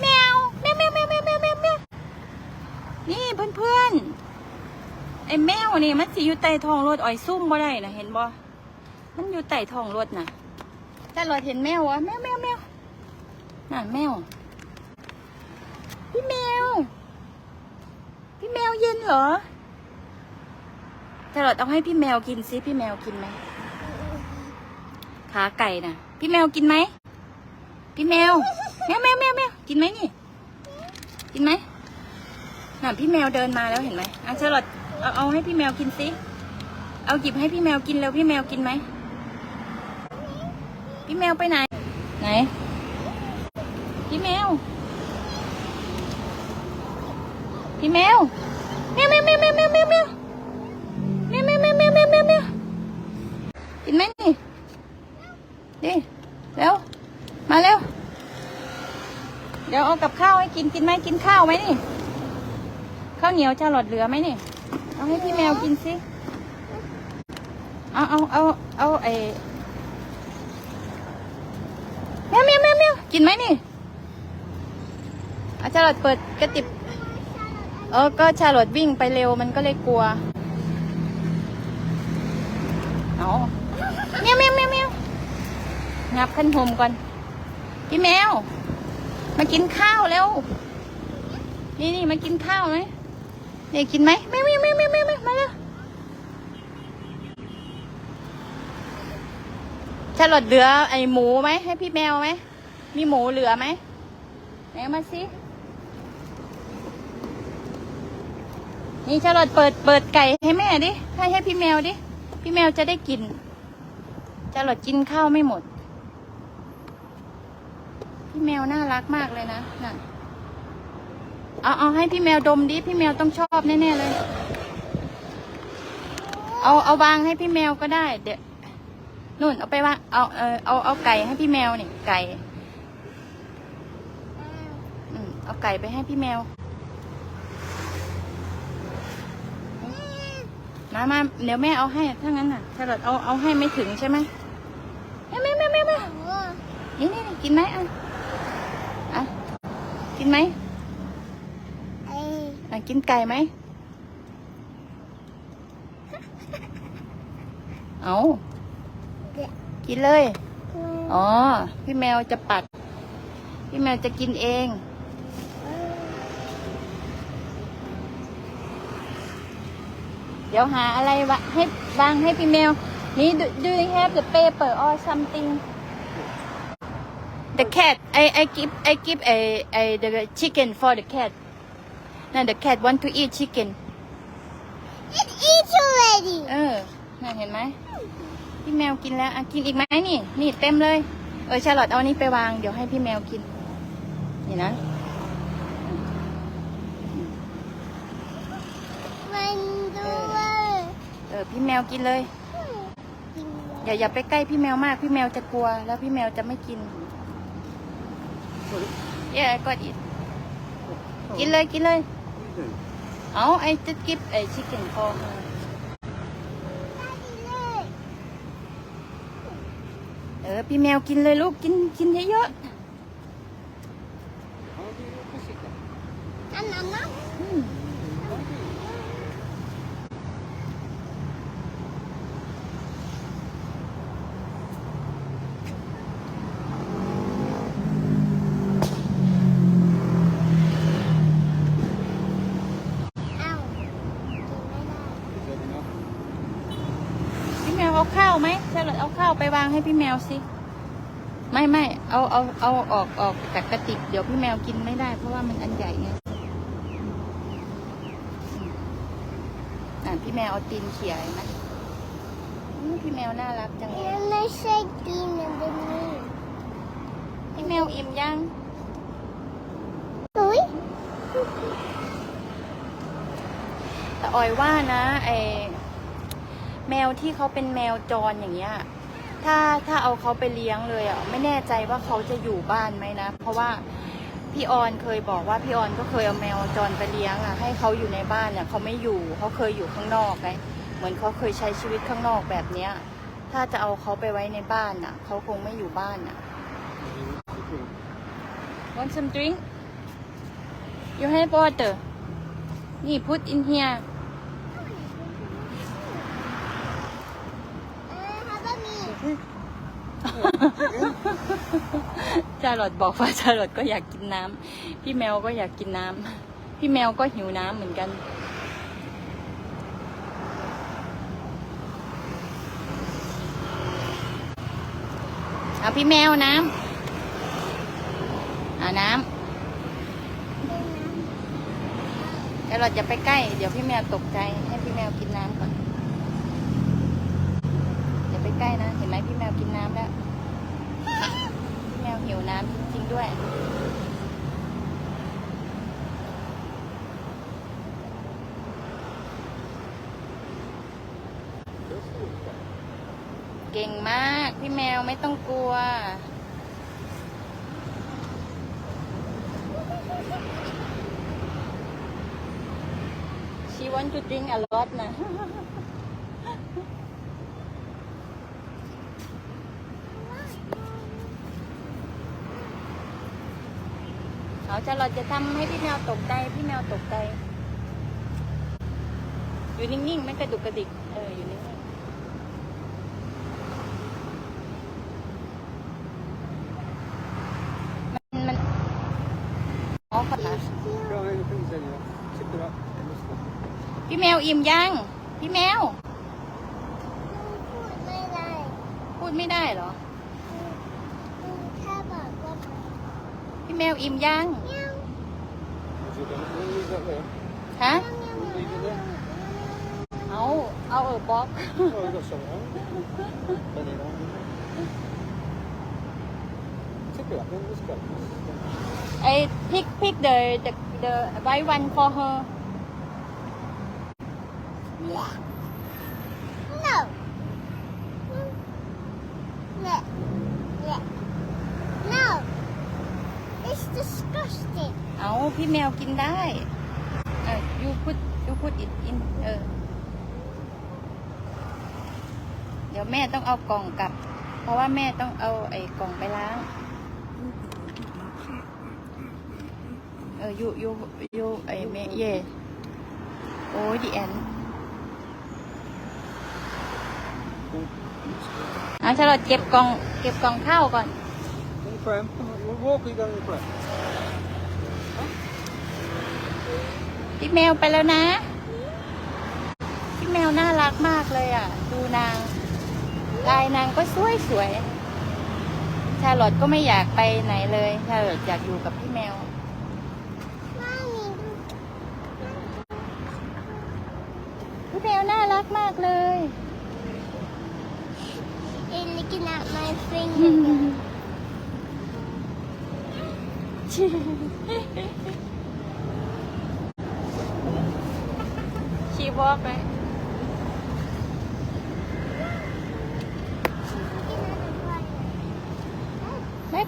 แมวแมวแมวแมวแมวแมวแมวแมวนี่เพื่อนๆไอ้แมวนี่มันสิอยู่ใต้ท้องรถอ้อยซุ่มบ่ได้นะเห็นบ่มันอยู่ใต้ท้องรถนะแต่รถเห็นแมววะแมวแมวแมวนั่นแมวพี่แมวพี่แมวเย็นเหรอแต่ราต้องให้พี่แมวกินซิพี่แมวกินไหมขาไก่น่ะพี่แมวกินไหม พี่แมวแมวแมวแมวแมวกินไหมนี่ กินไหมน่ะพี่แมวเดินมาแล้วเห็นไหมอะเชอร์ลอตเอาเอาให้พี่แมวกินซิเอาหยิบให้พี่แมวกินแล้วพี่แมวกินไหมพี่แมวไปไหน ไหน พี่แมว พี่แมวแมวแมวแมวแมวแมวแมวแมวแมวแมวแมวแมวแมวแมวแมวกินไหมนี่ดิเร็ว มาเร็ว เอากับข้าวให้กินกินไหมกินข้าวไหมนี่ ข้าวเหนียวจะหลอดเหลือไหมนี่ เอาให้พี่แมวกินสิเอาเอาเอาเอาไอแมวแมวแมวแมวกินไหมนี่อาจารย์เปิดกระติบเออก็ชาลอดวิ่งไปเร็วมันก็เลยกลัวเอาเมียวเมียวเมียวเมียวงับขั้นหมก่อนพี่แมว มากินข้าวแล้ว นี่นี่มากินข้าวไหมนี่กินไหมไม่ไม่ไม่ไม่ไม่ไม่มาเร็วชาลอดเหลือไอหมูไหมให้พี่แมวไหมมีหมูเหลือไหมไหนมาสินี่ชาลอตเปิดเปิดไก่ให้แม่ดิให้ให้พี่แมวดิ พี่แมวจะได้กินชาลอตกินข้าวไม่หมด พี่แมวน่ารักมากเลยนะน่ะเอาเอาให้พี่แมวดมดิ พี่แมวต้องชอบแน่ๆเลย เอาเอาวางให้พี่แมวก็ได้ เดี๋ยวนู่นเอาไปวางเอาเออเอาเอาไก่ให้พี่แมวนี่ไก่อืมเอาไก่ไปให้พี่แมว มามาเดี๋ยวแม่เอาให้ ถ้างั้นน่ะแครอทเอาเอาให้ไม่ถึงใช่ไหมแม่แม่แม่แม่แม่นี่นี่กินไหมอะ ไหมอะกินไก่ไหม เอากินเลย อ๋อ พี่แมวจะปัด พี่แมวจะกินเองเดี๋ยวหาอะไรวะให้วางให้พี่แมว นี่ do, do you have the paper or something the cat I I give I give a a the chicken for the cat now the cat want to eat chicken It eats already. เออน่ะเห็นไหมพี่แมวกินแล้วอะกินอีกไหมนี่ นี่เต็มเลยเออชาลอตเอานี้ไปวางเดี๋ยวให้พี่แมวกินนี่นะ มันด้วยเออพี่แมวกินเลยอย่าอย่าไปใกล้พี่แมวมากพี่แมวจะกลัว แล้วพี่แมวจะไม่กิน Yeah, I got it. Kill it, kill it. Oh, I just keep a chicken for her. Ờ, pi mèo kín lên lúc, kín, kín dễ dỡ. เอาข้าวไหมเชลเอาข้าวไปวางให้พี่แมวสิ ไม่ไม่เอาเอาเอาออกออกจากกระติกเดี๋ยวพี่แมวกินไม่ได้ เพราะว่ามันอันใหญ่ไงอ่าพี่แมวเอาตีนเขี่ยเห็นไหมอื้อพี่แมวน่ารักจังเลยมันไม่ใช่กินมันเป็นนี่พี่แมวอิ่มยังอุ้ยแต่ออยว่านะไอ แมวที่เขาเป็นแมวจรอย่างเงี้ย ถ้าถ้าเอาเขาไปเลี้ยงเลยอะไม่แน่ใจว่าเขาจะอยู่บ้านไหมนะ เพราะว่าพี่ออนเคยบอกว่าพี่ออนก็เคยเอาแมวจรไปเลี้ยงอะให้เขาอยู่ในบ้านเนี่ยเขาไม่อยู่เขาเคยอยู่ข้างนอกไงเหมือนเขาเคยใช้ชีวิตข้างนอกแบบเนี้ย ถ้าจะเอาเขาไปไว้ในบ้านอะเขาคงไม่อยู่บ้านอะ want some drink you have water นี่ put in here เออฮั บะมีจารอดบอกว่าจารอดก็อยากกินน้ำพี่แมวก็อยากกินน้ำพี่แมวก็หิวน้ำเหมือนกันเอาพี่แมวน้ำเอาน้ำเดี๋ยวเราจะไปใกล้ เดี๋ยวพี่แมวตกใจ ให้พี่แมวกินน้ำก่อน ใกล้นะ เห็นไหมพี่แมวกินน้ำแล้ว พี่แมวหิวน้ำจริงๆด้วย เก่งมาก พี่แมวไม่ต้องกลัว She want to drink a lot นะ เอาจะเราจะทำให้พี่แมวตกใจพี่แมวตกใจ อยู่นิ่งๆ ไม่กระดุกกระดิก เออ อยู่นิ่งๆ มัน มันอ๋อขนะ Ja, jag kan säga. Sitter där. พี่แมวอิ่มยัง พี่แมว พูดไม่ได้ พูดไม่ได้เหรอ แค่บอกว่าพี่แมวอิ่มยัง เมียว Sitter där. Hon ligger där. ฮะ Hon ligger där. เอาเอาเออบอก Ja, jag sa ja. Men det är någon. Tycker jag. Men det ska. ไอ้พิกพิก the the the right one for her no พี่แมวกินได้เออ you put you put it in เออ เดี๋ยวแม่ต้องเอากล่องกลับ เพราะว่าแม่ต้องเอาไอ้กล่องไปล้าง เออ you you you ไอ้แม่เย่โอ้ยดิแอนเอาฉลอดเก็บกล่อง เก็บกล่องข้าวก่อน Hon skämtar. Hon walker igång i sjön. พี่แมวไปแล้วนะ พี่แมวน่ารักมากเลยอะ ดูนาง ลายนางก็สวยสวยๆชาลอตก็ไม่อยากไปไหนเลย ชาลอตอยากอยู่กับพี่แมวไม่มีดูพี่แมวน่ารักมากเลย You're looking at my finger ชีบอกไปบายบ